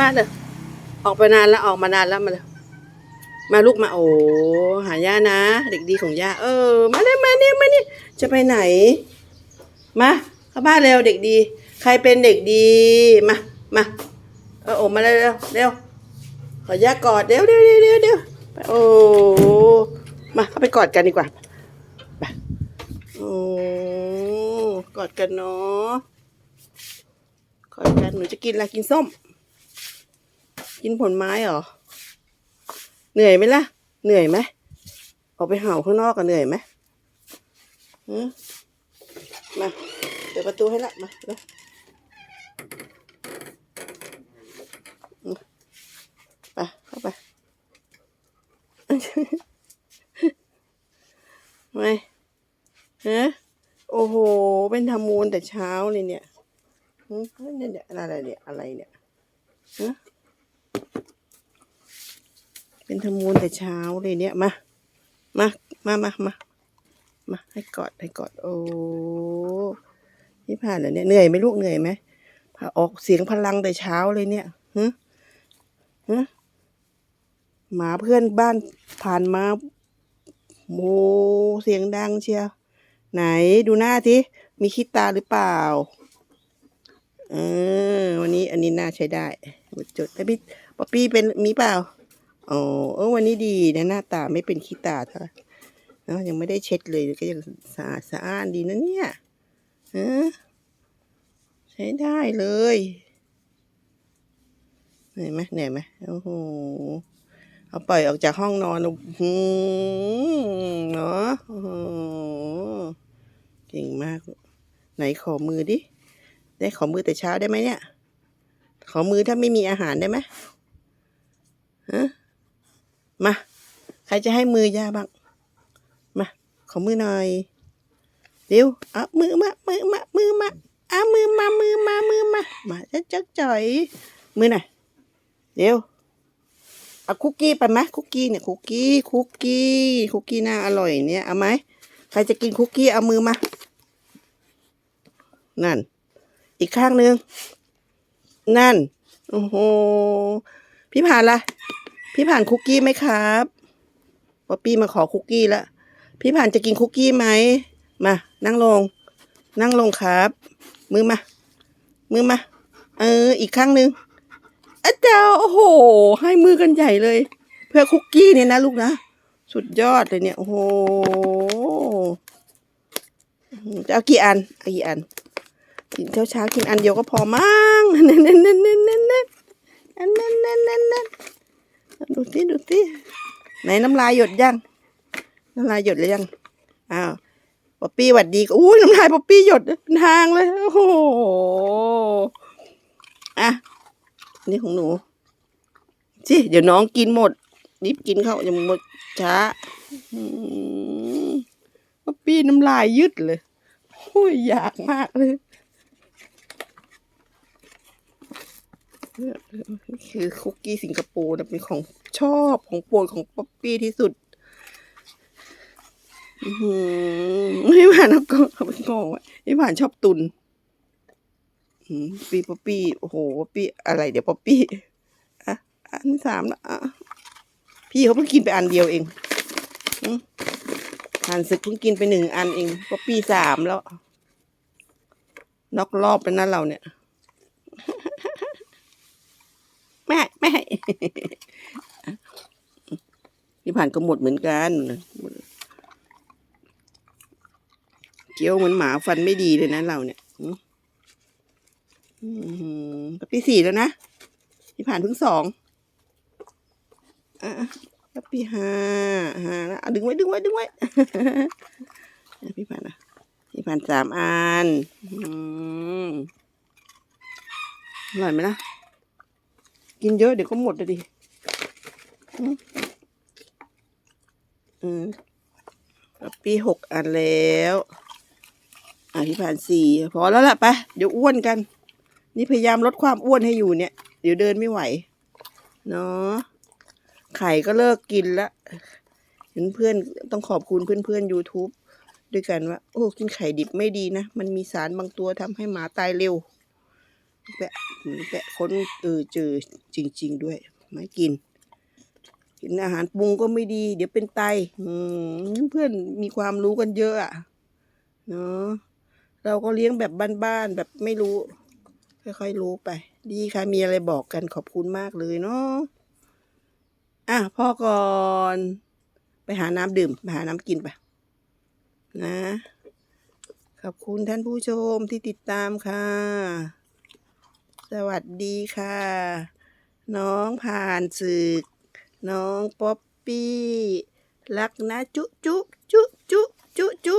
บ้านเลยออกไปนานแล้วออกมานานแล้วมาเลยมาลูกมาโอ้หาย่านะ เด็กดีของย่าเออ มาเลยมาเนี่ยมาเนี่ยจะไปไหน มาเข้าบ้านเร็วเด็กดี ใครเป็นเด็กดีมามาเออโอมาเร็วเร็วขอย่ากอดเร็วเร็วเร็วเร็วเร็วโอ้มาเข้าไปกอดกันดีกว่าไปโอ้กอดกันเนาะกอดกันหนูจะกินอะไรกินส้ม กินผลไม้เหรอ เหนื่อยไหมล่ะ เหนื่อยไหมออกไปเห่าข้างนอกกันเหนื่อยไหมมาเปิดประตูให้ละมาเร็วอืมไปเข้าไปไม่ฮะโอ้โห เป็นทำมูลแต่เช้าเลยเนี่ยเนี่ยเนี่ยอะไรเนี่ยอะไรเนี่ยฮะ เป็นทำมูลแต่เช้าเลยเนี่ยมา มา มามามามาให้กอดให้กอด โอ้นี่ผ่านเหรอเนี่ยเหนื่อยไหมลูกเหนื่อยไหมผ่าออกเสียงพลังแต่เช้าเลยเนี่ยฮึฮึหมาเพื่อนบ้านผ่านมาโมเสียงดังเชียว ไหนดูหน้าทีมีขี้ตาหรือเปล่า เออ วันนี้อันนี้น่าใช้ได้จดแล้วพี่ป๊อปปี้เป็นมีเปล่า อ๋อเออวันนี้ดีนะหน้าตาไม่เป็นขี้ตาเท่าเนอะยังไม่ได้เช็ดเลยก็ยังสะอาดสะอ้านดีนะเนี่ยฮะใช้ได้เลยเหนื่อยไหมเหนื่อยไหมโอ้โหเอาปล่อยออกจากห้องนอนหือเนาะโอ้โหเก่งมาก ไหนขอมือดิ ได้ขอมือแต่เช้าได้ไหมเนี่ย ขอมือถ้าไม่มีอาหารได้ไหมฮะ มา ใครจะให้มือย่าบ้าง มา ขอมือหน่อย เร็วเอามือมา มือมา มือมาเอามือมา มือมา มือมา มาจะจักจ่อย มือหน่อย เร็วเอาคุกกี้ไปไหมคุกกี้เนี่ยคุกกี้ คุกกี้ คุกกี้น่าอร่อยเนี่ย เอาไหม ใครจะกินคุกกี้ เอามือมา นั่น อีกข้างหนึ่งนั่น โอ้โห พี่ผ่านละ พี่ผ่านคุกกี้ไหมครับป๊อปปี้มาขอคุกกี้แล้วพี่ผ่านจะกินคุกกี้ไหมมานั่งลง นั่งลงครับ มือมา มือมา เออ อีกข้างหนึ่งอาจารย์โอ้โห ให้มือกันใหญ่เลย เพื่อคุกกี้เนี่ยนะลูกนะ สุดยอดเลยเนี่ย โอ้โห จะเอากี่อันเอากี่อัน กินเช้าเช้าๆกินอันเดียวก็พอมั้งเน้นเน้นเน้นเน้นเน้น ดู สิดูสิไหนน้ำลายหยดยัง น้ำลายหยดหรือยังอ้าวป๊อปปี้หวัดดีก็อุ้ยน้ำลายป๊อปปี้หยดเป็นทางเลยโอ้โหอะนี่ของหนูสิเดี๋ยวน้องกินหมดรีบกินเข้าอย่าหมดช้าป๊อปปี้น้ำลายยืดเลยโอ้ยอยากมากเลย คือคุกกี้สิงคโปร์นะเป็นของชอบของโปรดของป๊อปปี้ที่สุดอือหือไม่ผ่านแล้วก็เอาไปงงไว้ไม่ผ่านชอบตุนปีป๊อปปี้โอ้โหป๊อปปี้อะไรเดี๋ยวป๊อปปี้อะอันสามแล้วอะพี่เขาเพิ่งกินไปอันเดียวเองผ่านศึกเพิ่งกินไปหนึ่งอันเองป๊อปปี้สามแล้วนอกรอบไปนั่นเราเนี่ย ไม่ให้ไม่ให้พี่ผ่านก็หมดเหมือนกัน เกี้ยวเหมือนหมาฟันไม่ดีเลยนะเราเนี่ยอือปีสี่แล้วนะพี่ผ่านเพิ่งสองอะก็ปีห้าห้าแล้วเอาดึงไว้ดึงไว้ดึงไว้พี่ผ่านอะพี่ผ่านสามอันอืมอร่อยไหมล่ะ กินเยอะเดี๋ยวก็หมดเลยดิอืมอืมแล้วปีหกอันแล้วอะพี่ผ่านสี่พอแล้วล่ะไปเดี๋ยวอ้วนกัน นี่พยายามลดความอ้วนให้อยู่เนี่ย เดี๋ยวเดินไม่ไหว เนาะไข่ก็เลิกกินละเห็นเพื่อนต้องขอบคุณเพื่อนเพื่อนๆ YouTube ด้วยกันว่า โอ้ กินไข่ดิบไม่ดีนะ มันมีสารบางตัวทำให้หมาตายเร็ว แปะหืมแปะค้นเออเจอจริง ๆ ด้วย ไม่กิน กินอาหารปรุงก็ไม่ดี เดี๋ยวเป็นไตอืมเพื่อนมีความรู้กันเยอะอะเนาะเราก็เลี้ยงแบบบ้านๆแบบไม่รู้ ค่อยๆรู้ไป ดีค่ะมีอะไรบอกกันขอบคุณมากเลยเนาะอะพ่อก่อนไปหาน้ำดื่มไปหาน้ำกินไปนะ ขอบคุณท่านผู้ชมที่ติดตามค่ะ สวัสดีค่ะ น้องผ่านศึก น้องป๊อปปี้ รักนะ จุจุจุจุจุจุ